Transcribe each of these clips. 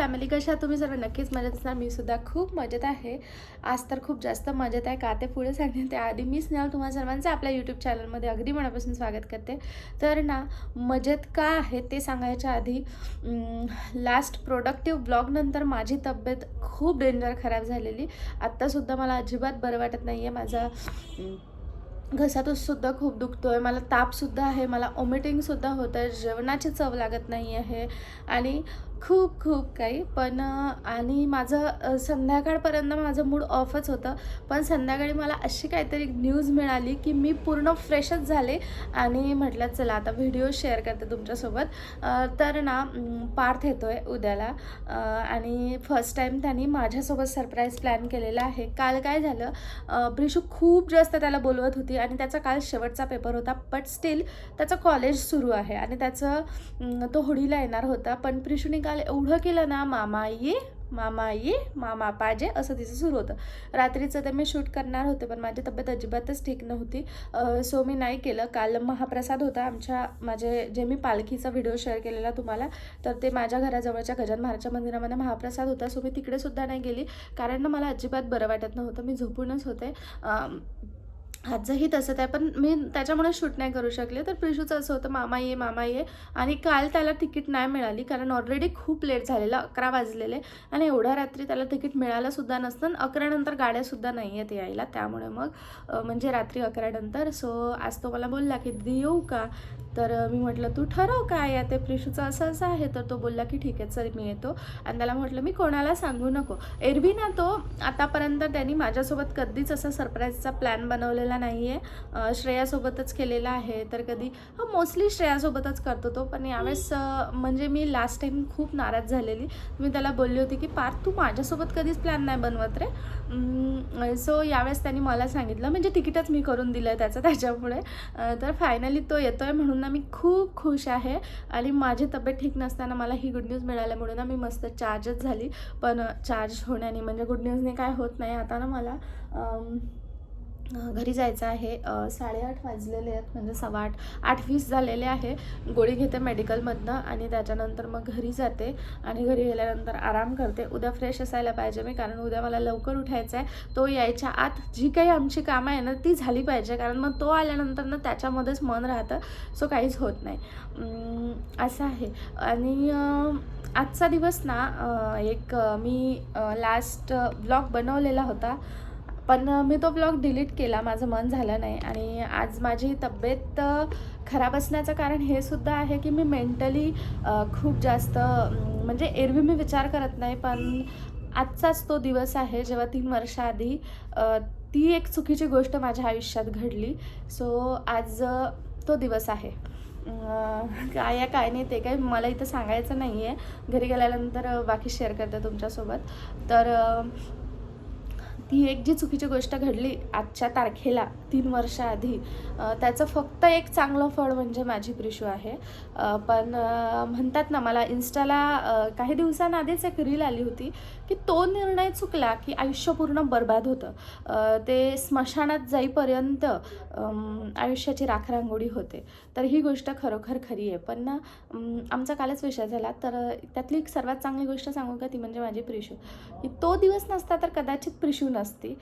Family कशा तुम्ही सर्व नक्कीच मजेत असणार. मी सुद्धा खूप मजेत आहे. आज तर खूप जास्त मजेत आहे. का ते पुढे सांगते. त्याआधी मी स्नेहल तुम्हाला सर्वांचं आपल्या यूट्यूब चॅनलमध्ये अगदी मनापासून स्वागत करते. तर ना मजेत का आहे ते सांगायच्या आधी लास्ट प्रोडक्टिव्ह ब्लॉगनंतर माझी तब्येत खूप डेंजर खराब झालेली. आत्तासुद्धा मला अजिबात बरं वाटत नाही आहे माझा अं, खूप दुखतो आहे मला तापसुद्धा आहे. मला ओमिटिंगसुद्धा होत आहे जेवणाची चव लागत नाही आहे आणि खूप खूप काही. पण आणि माझं संध्याकाळपर्यंत माझं मूड ऑफच होतं. पण संध्याकाळी मला अशी काहीतरी न्यूज मिळाली की मी पूर्ण फ्रेशच झाले आणि म्हटलं चला आता व्हिडिओ शेअर करते तुमच्यासोबत. तर ना पार्थ येतो आहे उद्याला आणि फर्स्ट टाईम त्यांनी माझ्यासोबत सरप्राईज प्लॅन केलेला आहे. काल काय झालं ब्रिशू प्रिशू खूप जास्त त्याला बोलवत होती आणि त्याचा काल शेवटचा पेपर होता. बट स्टील त्याचं कॉलेज सुरू आहे आणि त्याचं तो होडीला येणार होता. पण प्रिशूने काल एवढं केलं ना मामा ये मामा ये मामा पाजे असं तिचं सुरू होतं. रात्रीचं ते मी शूट करणार होते पण माझी तब्येत अजिबातच ठीक नव्हती. सो मी नाही केलं. काल महाप्रसाद होता आमच्या माझे जे मी पालखीचा व्हिडिओ शेअर केलेला तुम्हाला तर ते माझ्या घराजवळच्या गजान महाराजच्या मंदिरामध्ये महाप्रसाद होता. सो मी तिकडेसुद्धा नाही गेली. कारण मला अजिबात बरं वाटत नव्हतं. मी झोपूनच होते. आजचंही आजही तसंच आहे. पण मी त्याच्यामुळे शूट नाही करू शकले. तर प्रिशूचं असं होतं मामा ये मामा ये. आणि काल त्याला तिकीट नाही मिळाली कारण ऑलरेडी खूप लेट झालेलं अकरा वाजलेले. आणि एवढ्या रात्री त्याला तिकीट मिळालंसुद्धा नसतं आणि अकरानंतर गाड्यासुद्धा नाही आहेत यायला. त्यामुळे मग म्हणजे रात्री अकरानंतर सो आज तो मला बोलला की दिदी येऊ का? तर मी म्हटलं तू ठरव काय या? ते प्रिशूचं असं असं आहे. तर तो बोलला की ठीक आहे चल मी येतो. आणि त्याला म्हटलं मी कोणाला सांगू नको. एरवी ना तो आतापर्यंत त्यांनी माझ्यासोबत कधीच असा सरप्राईजचा प्लॅन बनवलेला नाही आहे श्रेयासोबतच केलेला आहे तर कधी मोस्टली श्रेयासोबतच करतो तो पण यावेळेस म्हणजे मी लास्ट टाईम खूप नाराज झालेली. मी त्याला बोलली होती की पार्थ तू माझ्यासोबत कधीच प्लॅन नाही बनवत रे. सो यावेळेस त्यांनी मला सांगितलं म्हणजे तिकीटच मी करून दिलं आहे त्याचं त्याच्यामुळे. तर फायनली तो येतो आहे म्हणून ना मी खूप खुश आहे. आणि माझी तब्येत ठीक नसताना मला ही गुड न्यूज मिळाल्यामुळे ना मी मस्त चार्जच झाली. पण चार्ज होण्याने म्हणजे गुड न्यूजने काय होत नाही आता ना मला. घरी जायचं आहे. साडेआठ वाजलेले आहेत म्हणजे सव्वा आठ आठ वीस झालेले आहे. गोळी घेते मेडिकलमधनं आणि त्याच्यानंतर मग घरी जाते आणि घरी गेल्यानंतर आराम करते. उद्या फ्रेश असायला पाहिजे मी कारण उद्या मला लवकर उठायचं आहे. तो यायच्या आत जी काही आमची कामं आहे ना ती झाली पाहिजे कारण मग तो आल्यानंतर ना त्याच्यामध्येच मन राहतं. सो काहीच होत नाही. असं आहे. आणि आजचा दिवस ना एक मी लास्ट ब्लॉग बनवलेला होता. पण मी तो ब्लॉग डिलीट केला. माझं मन झालं नाही. आणि आज माझी तब्येत खराब असण्याचं कारण हे सुद्धा आहे की मी मेंटली खूप जास्त म्हणजे एरवी मी विचार करत नाही. पण आजचाच तो दिवस आहे. जेव्हा तीन वर्षाआधी ती एक चुकीची गोष्ट माझ्या आयुष्यात घडली. सो आज तो दिवस आहे. काय या काय नाही ते काय मला इथं सांगायचं नाही आहे घरी गेल्यानंतर बाकी शेअर करते तुमच्यासोबत. तर ती एक जी चुकीची गोष्ट घडली आजच्या तारखेला तीन वर्षाआधी त्याचं फक्त एक चांगलं फळ म्हणजे माझी प्रिशू आहे. पण म्हणतात ना मला इन्स्टाला काही दिवसांआधीच एक रील आली होती की तो निर्णय चुकला की आयुष्य पूर्ण बर्बाद होतं. ते स्मशानात जाईपर्यंत आयुष्याची राखरांगोळी होते. तर ही गोष्ट खरोखर खरी आहे. पण ना आमचा कालच विषय झाला. तर त्यातली एक सर्वात चांगली गोष्ट सांगू का ती म्हणजे माझी प्रिशू. की तो दिवस नसता तर कदाचित प्रिशू नसती नसती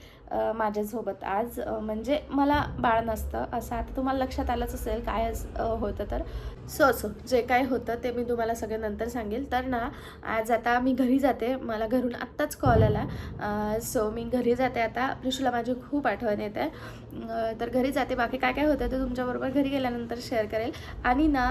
माझ्यासोबत आज. म्हणजे मला बाळ नसतं असं आता तुम्हाला लक्षात आलंच असेल काय होतं तर. सो सो जे काय होतं ते मी तुम्हाला सगळं नंतर सांगेल. तर ना आज आता मी घरी जाते. मला घरून आत्ताच कॉल आला. सो मी घरी जाते. आता प्रिशूला माझी खूप आठवण येते. तर घरी जाते. बाकी काय काय होतं ते तुमच्याबरोबर घरी गेल्यानंतर शेअर करेल. आणि ना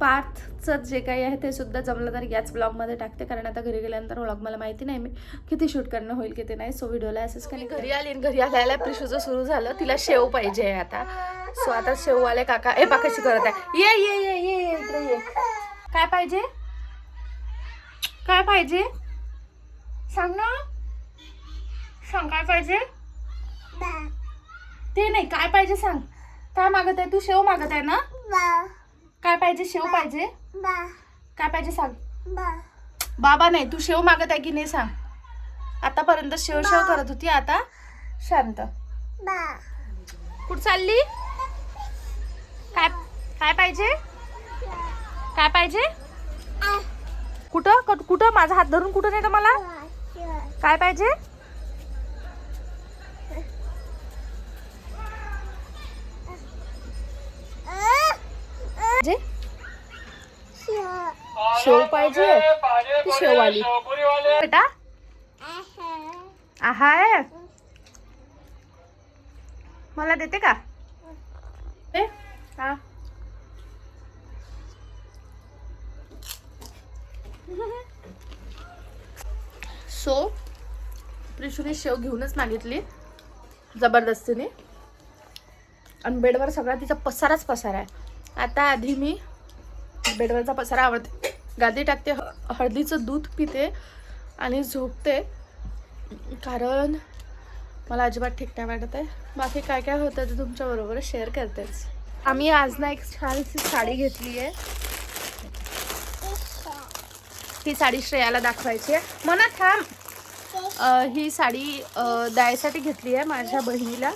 पार्थचं जे काही आहे ते सुद्धा जमलं तर याच ब्लॉगमध्ये टाकते. कारण आता घरी गेल्यानंतर व्लॉग मला माहिती नाही मी किती शूट करणं होईल किती नाही. सो व्हिडिओला असंच काही घरी आली घरी आल्याला प्रिशूचं सुरू झालं. तिला शेव पाहिजे आता. सो आता शेववाले काका ए पाकाशी करत आहे. ये ये ये ये ये इकडे ये. काय पाहिजे? काय पाहिजे? सांग ना. सांग काय पाहिजे? ते नाही काय पाहिजे सांग. काय मागत आहे? तू शेव मागत आहे ना? काय पाहिजे? शेव पाहिजे? काय पाहिजे सांग? बाबा नाही तू शेव मागत आहे की नाही सांग. आतापर्यंत शेव शेव करत होती आता शांत. कुठं चालली? काय काय पाहिजे? काय पाहिजे? कुठं? कुठं? माझा हात धरून कुठं नेतं मला? काय पाहिजे? शेव पाहिजे? शेव आली बेटा? आहाय. मला देते का? हा. सो प्रिशूने शेव घेऊनच मागितली. जबरदस्तीने. आणि बेडवर सगळा तिचा पसाराच पसारा आहे. आता आधी मी बेडवरचा पसारा आवडते. गादी टाकते ह- हळदीचं दूध पिते आणि झोपते. कारण मला अजिबात ठीक नाही वाटत आहे. बाकी काय काय होतं ते तुमच्याबरोबर शेअर करतेच. आम्ही आज ना एक छानशी साडी घेतली आहे. ही साडी श्रेयाला दाखवायची आहे. मना थांब. ही साडी दायसाठी द्यायसाठी घेतली आहे माझ्या बहिणीला.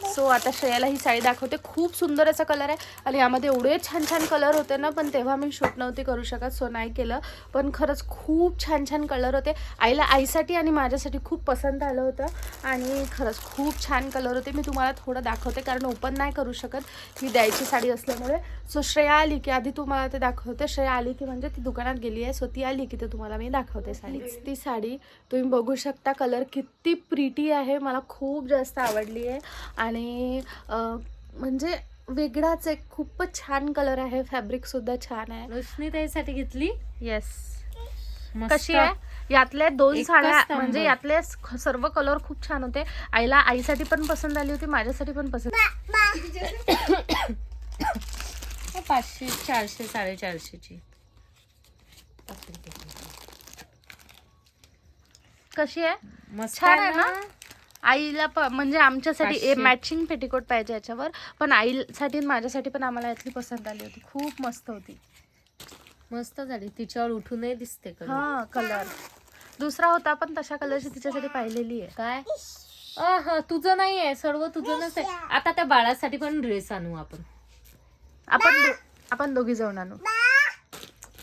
सो आता श्रेयाला ही साडी दाखवते. खूप सुंदर असा कलर आहे. आणि यामध्ये एवढे छान छान कलर होते ना पण तेव्हा मी शूट नव्हती करू शकत सो नाही केलं. पण खरंच खूप छान छान कलर होते. आईला आईसाठी आणि माझ्यासाठी खूप पसंत आलं होतं. आणि खरंच खूप छान कलर होते. मी तुम्हाला थोडं दाखवते कारण ओपन नाही करू शकत ही द्यायची साडी असल्यामुळे. सो श्रेया आली की आधी तुम्हाला ते दाखवते. श्रेया आली की म्हणजे ती दुकानात गेली आहे. सो ती आली की ते तुम्हाला मी दाखवते साडी. ती साडी तुम्ही बघू शकता कलर किती प्रिटी आहे. मला खूप जास्त आवडली आहे. आणि अं, म्हणजे वेगळाच एक खूपच छान कलर आहे. फॅब्रिक सुद्धा छान आहे. रोशनीताईसाठी घेतली? येस. कशी आहे? यातल्या दोन साड्या. म्हणजे यातले सर्व कलर खूप छान होते. आईला आईसाठी पण पसंत आली होती माझ्यासाठी पण पसंत पाचशे चारशे साडेचारशेची. कशी आहे? मस्त छान आहे ना? आईला प म्हणजे आमच्यासाठी. मॅचिंग पेटिकोट पाहिजे याच्यावर. पण आईसाठी आणि माझ्यासाठी पण आम्हाला यातली पसंत आली होती. खूप मस्त होती. मस्त झाली. तिच्यावर उठूनही दिसते कलर. हा कलर दुसरा होता पण तशा कलरची तिच्यासाठी पाहिलेली आहे. काय? अह, तुझं नाही आहे सर्व तुझं नसते आता त्या बाळासाठी पण ड्रेस आणू आपण. आपण दो- आपण दोघी जाऊन आणू.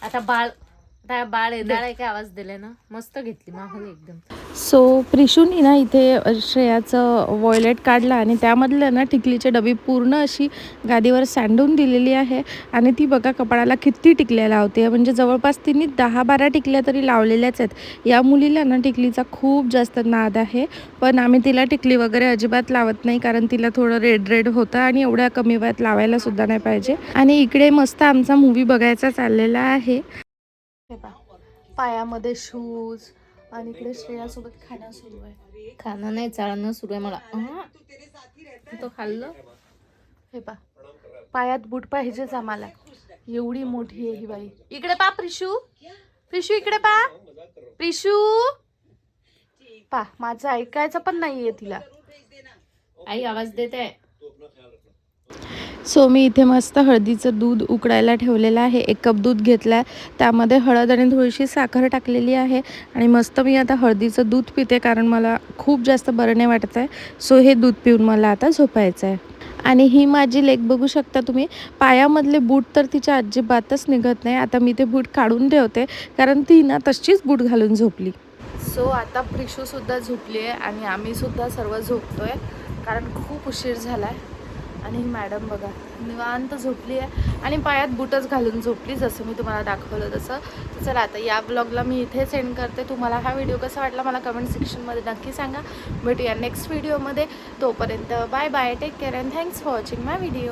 आता बाळ आता बाळ येणार आहे काय आवाज दिले ना? मस्त घेतली माहोल एकदम. सो प्रिशूनी ना इथे श्रेयाचं वॉयलेट काढलं आणि त्यामधलं ना टिकलीचे डबी पूर्ण अशी गादीवर सांडून दिलेली आहे. आणि ती बघा कपाळाला किती टिकल्या लावते म्हणजे जवळपास तिने दहा बारा टिकल्या तरी लावलेल्याच आहेत. या मुलीला ना टिकलीचा खूप जास्त नाद आहे. पण आम्ही तिला टिकली वगैरे अजिबात लावत नाही कारण तिला थोडं रेड रेड होतं आणि एवढ्या कमी वयात लावायला सुद्धा नाही पाहिजे. आणि इकडे मस्त आमचा मूवी बघायचा चाललेला आहे. पायामध्ये शूज आणि इकडे श्रेयासोबत खाणं सुरू आहे. खाणं नाही चालणं सुरू आहे मला. तू तो खाल्लं? हे पा. पायात बूट पाहिजेच आम्हाला. एवढी मोठी आहे ही बाई. इकडे पा प्रिशू. प्रिशू इकडे पा. प्रिशू. पा माझं ऐकायचं पण नाहीये तिला. आई आवाज देत. आहे सो मी इथे मस्त हळदीचं दूध उकडायला ठेवलेलं आहे. एक कप दूध घेतलं आहे त्यामध्ये हळद आणि थोडीशी साखर टाकलेली आहे आणि मस्त मी आता हळदीचं दूध पिते कारण मला खूप जास्त बरं नाही वाटत आहे सो हे दूध पिऊन मला आता झोपायचं आहे आणि ही माझी लेग बघू शकता तुम्ही. पायामधले बूट तर तिच्या अजिबातच निघत नाही. आता मी ते बूट काढून ठेवते कारण ती ना तशीच बूट घालून झोपली. सो आता प्रिशूसुद्धा झोपली आहे आणि आम्हीसुद्धा सर्व झोपतो आहे कारण खूप उशीर झाला आहे आणि ही मॅडम बघा निवांत झोपली आहे. आणि पायात बुटच घालून झोपली जसं मी तुम्हाला दाखवलं तसं. तर चला आता या ब्लॉगला मी इथे सेंड करते. तुम्हाला हा व्हिडिओ कसा वाटला मला कमेंट सेक्शनमध्ये नक्की सांगा. भेटूया नेक्स्ट व्हिडिओमध्ये तोपर्यंत bye bye take care and thanks for watching my video